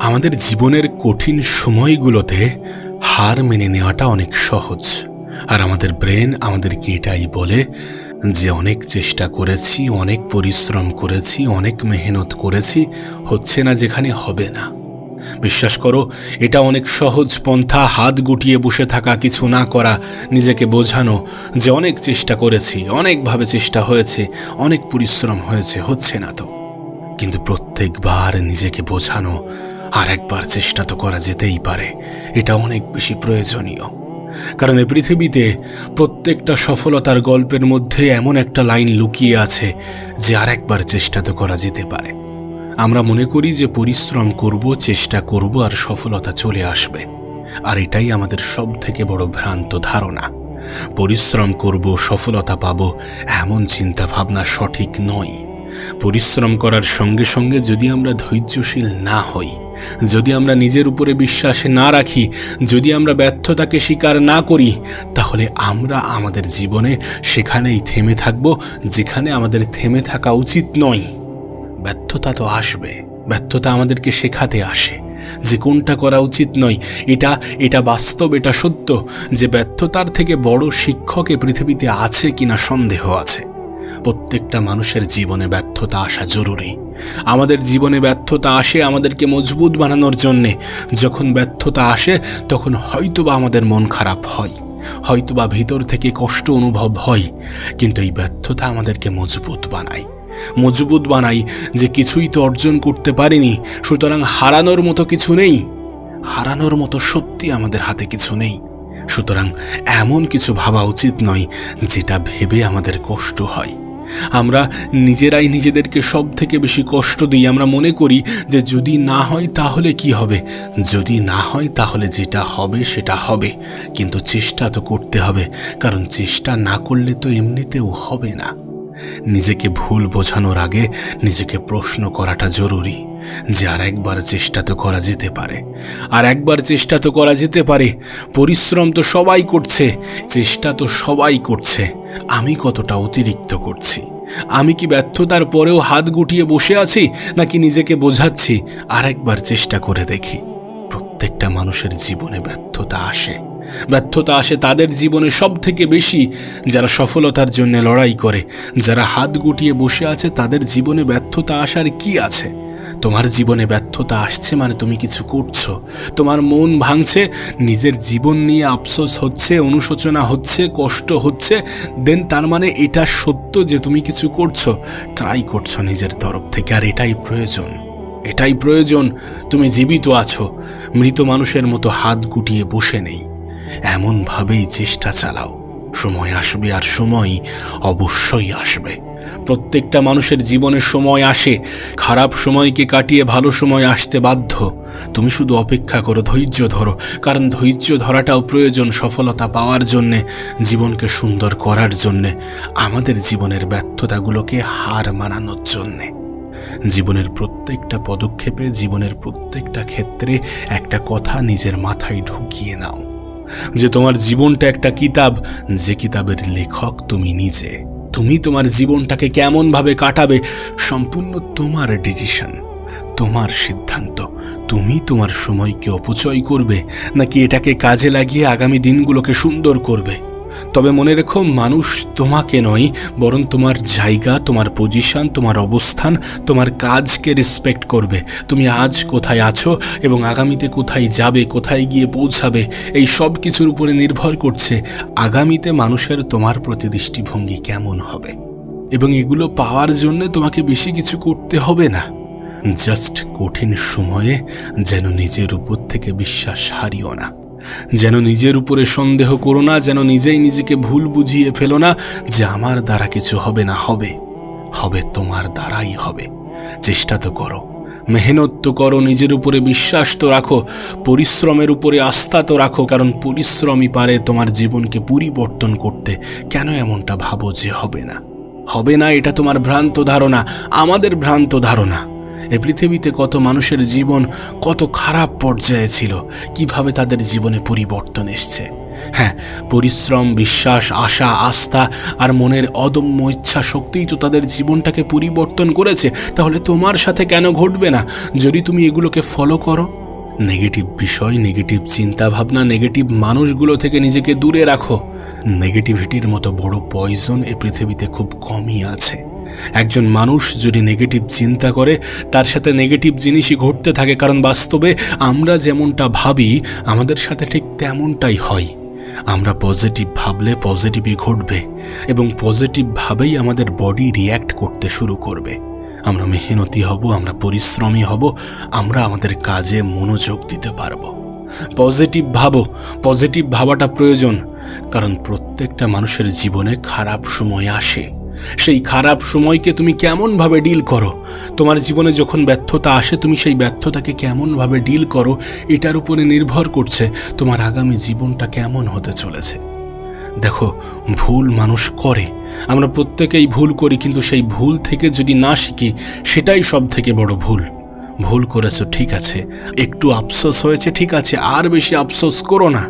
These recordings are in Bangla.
আমাদের জীবনের কঠিন সময়গুলোতে হার মেনে নেওয়াটা অনেক সহজ। আর আমাদের ব্রেন আমাদেরকে এটাই বলে যে অনেক চেষ্টা করেছি, অনেক পরিশ্রম করেছি, অনেক মেহনত করেছি, হচ্ছে না যেখানে হবে না। বিশ্বাস করো, এটা অনেক সহজ পন্থা, হাত গুটিয়ে বসে থাকা, কিছু না করা, নিজেকে বোঝানো যে অনেক চেষ্টা করেছি, অনেকভাবে চেষ্টা হয়েছে, অনেক পরিশ্রম হয়েছে, হচ্ছে না তো। কিন্তু প্রত্যেকবার নিজেকে বোঝানো আর একবার চেষ্টা তো করা যেতেই পারে। এটা অনেক বেশি প্রয়োজনীয়। কারণ এই পৃথিবীতে প্রত্যেকটা সফলতার গল্পের মধ্যে এমন একটা লাইন লুকিয়ে আছে যে আর একবার চেষ্টা তো করা যেতে পারে। আমরা মনে করি যে পরিশ্রম করব, চেষ্টা করব আর সফলতা চলে আসবে। আর এটাই আমাদের সব থেকে বড় ভ্রান্ত ধারণা। পরিশ্রম করব, সফলতা পাবো এমন চিন্তা ভাবনা সঠিক নয়। পরিশ্রম করার সঙ্গে সঙ্গে যদি আমরা ধৈর্যশীল না হই যদি আমরা নিজের উপরে বিশ্বাস না রাখি, যদি আমরা ব্যর্থতাকে স্বীকার না করি, তাহলে আমরা আমাদের জীবনে সেখানেই থেমে থাকব, যেখানে আমাদের থেমে থাকা উচিত নয়। ব্যর্থতা তো আসবে, ব্যর্থতা আমাদেরকে শেখাতে আসে। যে কোনটা করা উচিত নয়, এটা এটা বাস্তব, এটা সত্য। যে ব্যর্থতার থেকে বড় শিক্ষক এ পৃথিবীতে আছে কিনা সন্দেহ আছে। প্রত্যেকটা মানুষের জীবনে ব্যর্থতা আসা জরুরি। আমাদের জীবনে ব্যর্থতা আসে আমাদেরকে মজবুত বানানোর জন্যে। যখন ব্যর্থতা আসে, তখন হয়তোবা আমাদের মন খারাপ হয়। হয়তোবা ভিতর থেকে কষ্ট অনুভব হয়। কিন্তু এই ব্যর্থতা আমাদেরকে মজবুত বানায়। মজবুত বানাই যে কিছুই তো অর্জন করতে পারিনি, সুতরাং হারানোর মতো কিছু নেই। হারানোর মতো সত্যি আমাদের হাতে কিছু নেই। সুতরাং এমন কিছু ভাবা উচিত নয়, যেটা ভেবে আমাদের কষ্ট হয়। আমরা নিজেরাই নিজেদেরকে সব থেকে বেশি কষ্ট দিই। আমরা মনে করি যে যদি না হয় তাহলে কি হবে? যদি না হয় তাহলে যেটা হবে সেটা হবে। কিন্তু চেষ্টা তো করতে হবে, কারণ চেষ্টা না করলে তো এমনিতেও হবে না। নিজেকে ভুল বোঝানোর আগে নিজেকে প্রশ্ন করাটা জরুরি যে আর একবার চেষ্টা তো করা যেতে পারে। আর একবার চেষ্টা তো করা যেতে পারে। পরিশ্রম তো সবাই করছে, চেষ্টা তো সবাই করছে। আমি কতটা অতিরিক্ত করছি? আমি কি ব্যর্থতার পরেও হাত গুটিয়ে বসে আছি, নাকি নিজেকে বোঝাচ্ছি আর একবার চেষ্টা করে দেখি। প্রত্যেকটা মানুষের জীবনে ব্যর্থতা আসে। ব্যর্থতা আসে তাদের জীবনে সব থেকে বেশি, যারা সফলতার জন্য লড়াই করে, যারা হাত গুটিয়ে বসে আছে তাদের জীবনে ব্যর্থতা আসার কি আছে? তোমার জীবনে ব্যর্থতা আসছে মানে তুমি কিছু করছ। তোমার মন ভাঙছে, নিজের জীবন নিয়ে আফসোস হচ্ছে, অনুশোচনা হচ্ছে, কষ্ট হচ্ছে দেন তার মানে এটা সত্য যে তুমি কিছু করছ। ট্রাই করছ নিজের তরফ থেকে, আর এটাই প্রয়োজন। এটাই প্রয়োজন, তুমি জীবিত আছো। মৃত মানুষের মতো হাত গুটিয়ে বসে নেই। এমনভাবেই চেষ্টা চালাও। সময় আসবে আর সময় অবশ্যই আসবে। প্রত্যেকটা মানুষের জীবনের সময় আসে। খারাপ সময়কে কাটিয়ে ভালো সময় আসতে বাধ্য। তুমি শুধু অপেক্ষা করো, ধৈর্য ধরো। কারণ ধৈর্য ধরাটাও প্রয়োজন সফলতা পাওয়ার জন্যে, জীবনকে সুন্দর করার জন্যে। আমাদের জীবনের ব্যর্থতাগুলোকে হার মানানোর জন্যে। জীবনের প্রত্যেকটা পদক্ষেপে, জীবনের প্রত্যেকটা ক্ষেত্রে একটা কথা নিজের মাথায় ঢুকিয়ে নাও। যে তোমার জীবনটা একটা কিতাব, যে কিতাবের লেখক তুমি নিজে। তুমি তোমার জীবনটাকে কেমনভাবে কাটাবে সম্পূর্ণ তোমার ডিসিশন তোমার সিদ্ধান্ত। তুমি তোমার সময়কে অপচয় করবে, নাকি এটাকে কাজে লাগিয়ে আগামী দিনগুলোকে সুন্দর করবে? তবে মনে রেখো, মানুষ তোমাকে নয়, বরং তোমার জায়গা, তোমার পজিশন তোমার অবস্থান, তোমার কাজকে রেসপেক্ট করবে। তুমি আজ কোথায় আছো এবং আগামীতে কোথায় যাবে, কোথায় গিয়ে পৌঁছাবে, এই সব কিছুর উপরে নির্ভর করছে আগামীতে মানুষের তোমার প্রতি দৃষ্টিভঙ্গি কেমন হবে। এবং এগুলো পাওয়ার জন্য তোমাকে বেশি কিছু করতে হবে না। জাস্ট কঠিন সময়ে যেন নিজের উপর থেকে বিশ্বাস হারিও না। যেন নিজের উপরে সন্দেহ করো না, যেন নিজেই নিজেকে ভুল বুঝিয়ে ফেলো না যে আমার দ্বারা কিছু হবে না, হবে। হবে তোমার দ্বারাই হবে। চেষ্টা তো করো। মেহনত তো করো, নিজের উপরে বিশ্বাস তো রাখো, পরিশ্রমের উপরে আস্থা তো রাখো, কারণ পরিশ্রমই পারে তোমার জীবনকে পরিবর্তন করতে। কেন এমনটা ভাবো যে হবে না? হবে না, এটা তোমার ভ্রান্ত ধারণা, আমাদের ভ্রান্ত ধারণা। এ পৃথিবীতে কত মানুষের জীবন কত খারাপ পর্যায়ে ছিল, কীভাবে তাদের জীবনে পরিবর্তন এসছে? হ্যাঁ পরিশ্রম, বিশ্বাস, আশা, আস্থা আর মনের অদম্য ইচ্ছা শক্তিই তো তাদের জীবনটাকে পরিবর্তন করেছে। তাহলে তোমার সাথে কেন ঘটবে না? যদি তুমি এগুলোকে ফলো করো নেগেটিভ বিষয় নেগেটিভ চিন্তা ভাবনা নেগেটিভ মানুষগুলো থেকে নিজেকে দূরে রাখো নেগেটিভিটির মতো বড় পয়জন এ পৃথিবীতে খুব কমই আছে। একজন মানুষ যদি নেগেটিভ চিন্তা করে, তার সাথে নেগেটিভ জিনিসই ঘটতে থাকে। কারণ বাস্তবে আমরা যেমনটা ভাবি, আমাদের সাথে ঠিক তেমনটাই হয়। আমরা পজিটিভ ভাবলে পজিটিভই ঘটবে এবং পজিটিভভাবেই আমাদের বডি রিয়্যাক্ট করতে শুরু করবে। আমরা মেহনতি হব, আমরা পরিশ্রমী হব, আমরা আমাদের কাজে মনোযোগ দিতে পারব। পজিটিভ ভাবো পজিটিভ ভাবাটা প্রয়োজন। কারণ প্রত্যেকটা মানুষের জীবনে খারাপ সময় আসে। সেই খারাপ সময়কে তুমি কেমনভাবে ডিল করো? তোমার জীবনে যখন ব্যর্থতা আসে, তুমি সেই ব্যর্থতাকে কেমনভাবে ডিল করো? এটার উপরে নির্ভর করছে তোমার আগামী জীবনটা কেমন হতে চলেছে। দেখো, ভুল মানুষ করে। আমরা প্রত্যেকেই ভুল করি, কিন্তু সেই ভুল থেকে যদি না শিখি, সেটাই সব থেকে বড় ভুল। ভুল করেছ, ঠিক আছে। একটু আফসোস হয়েছে, ঠিক আছে। আর বেশি আফসোস করো না।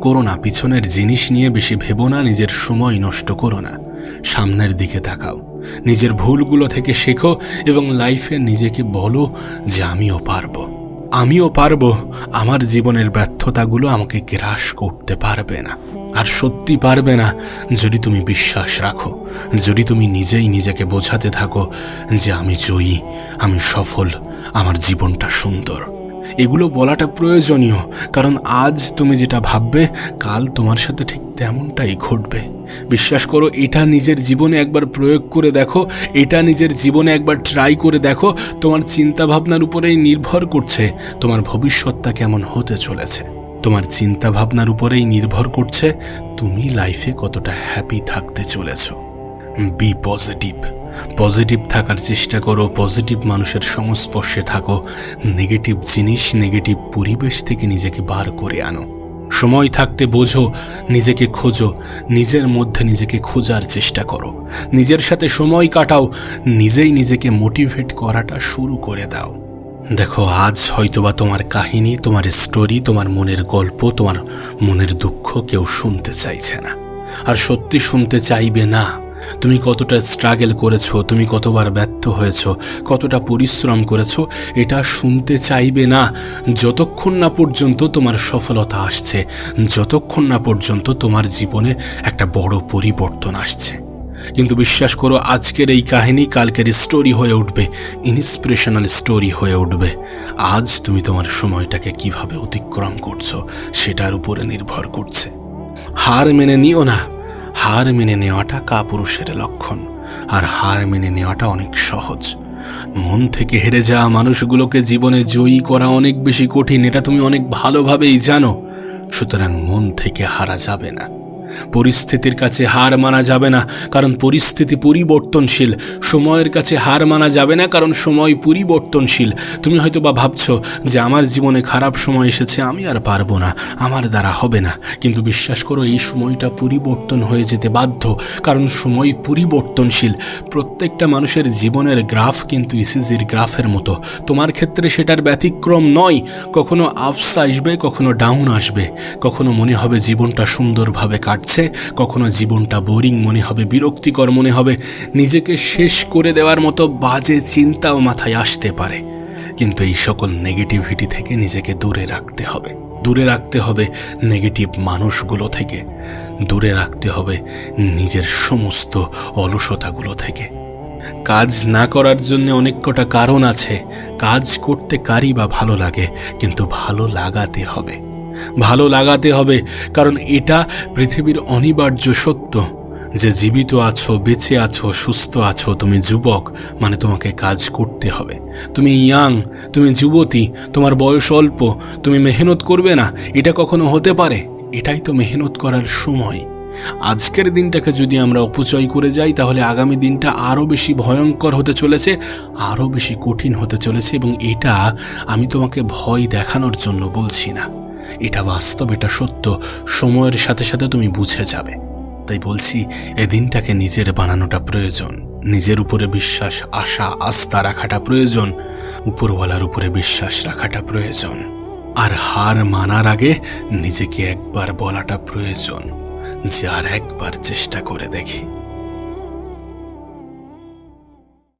করো না, পিছনের জিনিস নিয়ে বেশি ভেবো না, নিজের সময় নষ্ট করো না। সামনের দিকে তাকাও। নিজের ভুলগুলো থেকে শেখো এবং লাইফে নিজেকে বলো যে আমিও পারব। আমিও পারব। আমার জীবনের ব্যর্থতাগুলো আমাকে গ্রাস করতে পারবে না। আর সত্যি পারবে না যদি তুমি বিশ্বাস রাখো। যদি তুমি নিজেই নিজেকে বোঝাতে থাকো যে আমি জয়ী, আমি সফল, আমার জীবনটা সুন্দর। এগুলো বলাটা প্রয়োজনীয়, কারণ আজ তুমি যেটা ভাববে, কাল তোমার সাথে ঠিক তেমনটাই ঘটবে। বিশ্বাস করো, এটা নিজের জীবনে একবার প্রয়োগ করে দেখো, এটা নিজের জীবনে একবার ট্রাই করে দেখো, তোমার চিন্তা ভাবনার উপরেই নির্ভর করছে, তোমার ভবিষ্যৎটা কেমন হতে চলেছে। তোমার চিন্তা ভাবনার উপরেই নির্ভর করছে, তুমি লাইফে কতটা হ্যাপি থাকতে চলেছ। বি পজিটিভ পজিটিভ থাকার চেষ্টা করো পজিটিভ মানুষের সংস্পর্শে থাকো নেগেটিভ জিনিস নেগেটিভ পরিবেশ থেকে নিজেকে বার করে আনো। সময় থাকতে বোঝো, নিজেকে খোঁজো, নিজের মধ্যে নিজেকে খোঁজার চেষ্টা করো। নিজের সাথে সময় কাটাও, নিজেই নিজেকে মোটিভেট করাটা শুরু করে দাও। দেখো, আজ হয়তোবা তোমার কাহিনী, তোমার স্টোরি তোমার মনের গল্প, তোমার মনের দুঃখ কেউ শুনতে চাইছে না। আর সত্যি শুনতে চাইবে না। তুমি কতটা স্ট্রাগল করেছ, তুমি কতবার ব্যর্থ হয়েছো, কতটা পরিশ্রম করেছ, এটা শুনতে চাইবে না। যতক্ষণ না পর্যন্ত তোমার সফলতা আসছে, যতক্ষণ না পর্যন্ত তোমার জীবনে একটা বড় পরিবর্তন আসছে। কিন্তু বিশ্বাস করো, আজকের এই কাহিনী কালকের স্টোরি হয়ে উঠবে ইন্সপিরেশনাল স্টোরি হয়ে উঠবে। আজ তুমি তোমার সময়টাকে কীভাবে অতিক্রম করছ, সেটার উপরে নির্ভর করছে। হার মেনে নিও না। হার মেনে নেওয়াটা কাপুরুষের লক্ষণ, আর হার মেনে নেওয়াটা অনেক সহজ। মন থেকে হেরে যাওয়া মানুষগুলোকে জীবনে জয়ী করা অনেক বেশি কঠিন, এটা তুমি অনেক ভালোভাবেই জানো। সুতরাং মন থেকে হারা যাবে না। পরিস্থিতির কাছে হার মানা যাবে না, কারণ পরিস্থিতি পরিবর্তনশীল। সময়ের কাছে হার মানা যাবে না, কারণ সময় পরিবর্তনশীল। তুমি হয়তো বা ভাবছ যে আমার জীবনে খারাপ সময় এসেছে, আমি আর পারব না, আমার দ্বারা হবে না। কিন্তু বিশ্বাস করো, এই সময়টা পরিবর্তন হয়ে যেতে বাধ্য, কারণ সময় পরিবর্তনশীল। প্রত্যেকটা মানুষের জীবনের গ্রাফ কিন্তু ইসিজির গ্রাফের মতো। তোমার ক্ষেত্রে সেটার ব্যতিক্রম নয়, কখনো আপস আসবে, কখনো ডাউন আসবে, কখনো মনে হবে জীবনটা সুন্দরভাবে কাটছে। কখনো জীবনটা বোরিং মনে হবে, বিরক্তিকর মনে হবে, নিজেকে শেষ করে দেওয়ার মতো বাজে চিন্তাও মাথায় আসতে পারে। কিন্তু এই সকল নেগেটিভিটি থেকে নিজেকে দূরে রাখতে হবে। দূরে রাখতে হবে নেগেটিভ মানুষগুলো থেকে। দূরে রাখতে হবে নিজের সমস্ত অলসতাগুলো থেকে। কাজ না করার জন্য অনেক কটা কারণ আছে। কাজ করতে কারই বা ভালো লাগে, কিন্তু ভালো লাগাতে হবে। ভালো লাগাতে হবে, কারণ এটা পৃথিবীর অনিবার্য সত্য। যে জীবিত আছো, বেঁচে আছো, সুস্থ আছো, তুমি যুবক মানে তোমাকে কাজ করতে হবে। তুমি ইয়াং, তুমি যুবতী, তোমার বয়স অল্প, তুমি মেহনত করবে না, এটা কখনো হতে পারে? এটাই তো মেহনত করার সময়। আজকের দিনটাকে যদি আমরা অপচয় করে যাই, তাহলে আগামী দিনটা আরও বেশি ভয়ঙ্কর হতে চলেছে আরও বেশি কঠিন হতে চলেছে, এবং এটা আমি তোমাকে ভয় দেখানোর জন্য বলছি না। এটা বাস্তব, এটা সত্য। সময়ের সাথে সাথে তুমি বুঝে যাবে। তাই বলছি এদিনটাকে নিজের বানানোটা প্রয়োজন। নিজের উপরে বিশ্বাস, আশা, আস্থা রাখাটা প্রয়োজন। উপরওয়ালার উপরে বিশ্বাস রাখাটা প্রয়োজন। আর হার মানার আগে নিজেকে একবার বলাটা প্রয়োজন। যে আর একবার চেষ্টা করে দেখি।